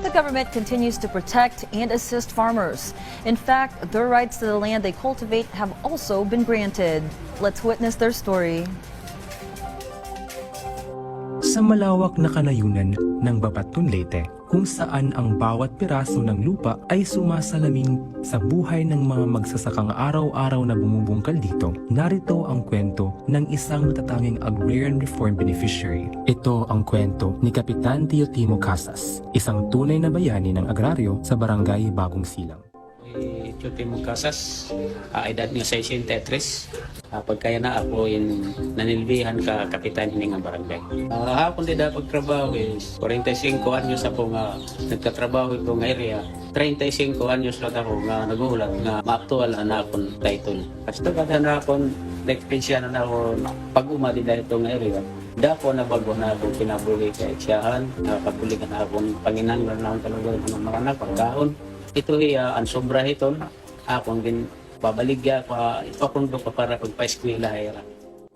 The government continues to protect and assist farmers. In fact, their rights to the land they cultivate have also been granted. Let's witness their story. Sa malawak na kanayunan ng Babatun Leyte, kung saan ang bawat piraso ng lupa ay sumasalamin sa buhay ng mga magsasakang araw-araw na bumubungkal dito, narito ang kwento ng isang matatanging agrarian reform beneficiary. Ito ang kwento ni Kapitan Teotimo Casas, isang tunay na bayani ng agraryo sa barangay Bagong Silang. Eh, Chute Casas, ah, edad niya 63. Uh, pagkaya na ako in nanilbihan ka kapitan ini nga barangay. Ah, hapon di dapat trabaho is 45 anyos ako nga nagtatrabaho nga area. 35 anyos lang ako nga nagulat nga maaktual na akong title. Kasi kada na akong na-experience na ako pag umadi dahil ito nga area. Dako na bago na ako kinabuli kay siyahan, nakapuli ka na akong panginanglan na akong talaga ng mga anak, pagkaon. Ito iya, ang sobra ito, akong din babaligya pa, ipapundo pa para pagpa-eskwela hira.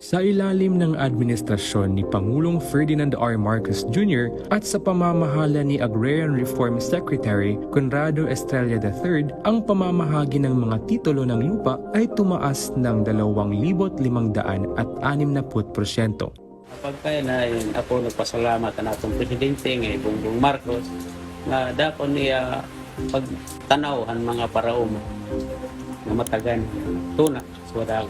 Sa ilalim ng administrasyon ni Pangulong Ferdinand R. Marcos Jr. at sa pamamahala ni Agrarian Reform Secretary Conrado Estrella III, ang pamamahagi ng mga titulo ng lupa ay tumaas ng 2,500 at 60%. Kapag kaya na yun, ako nagpasalamat na atong presidente nga Bongbong Marcos na dapat niya pagtanawhan mga paraon nga matagan tuna sa wadang.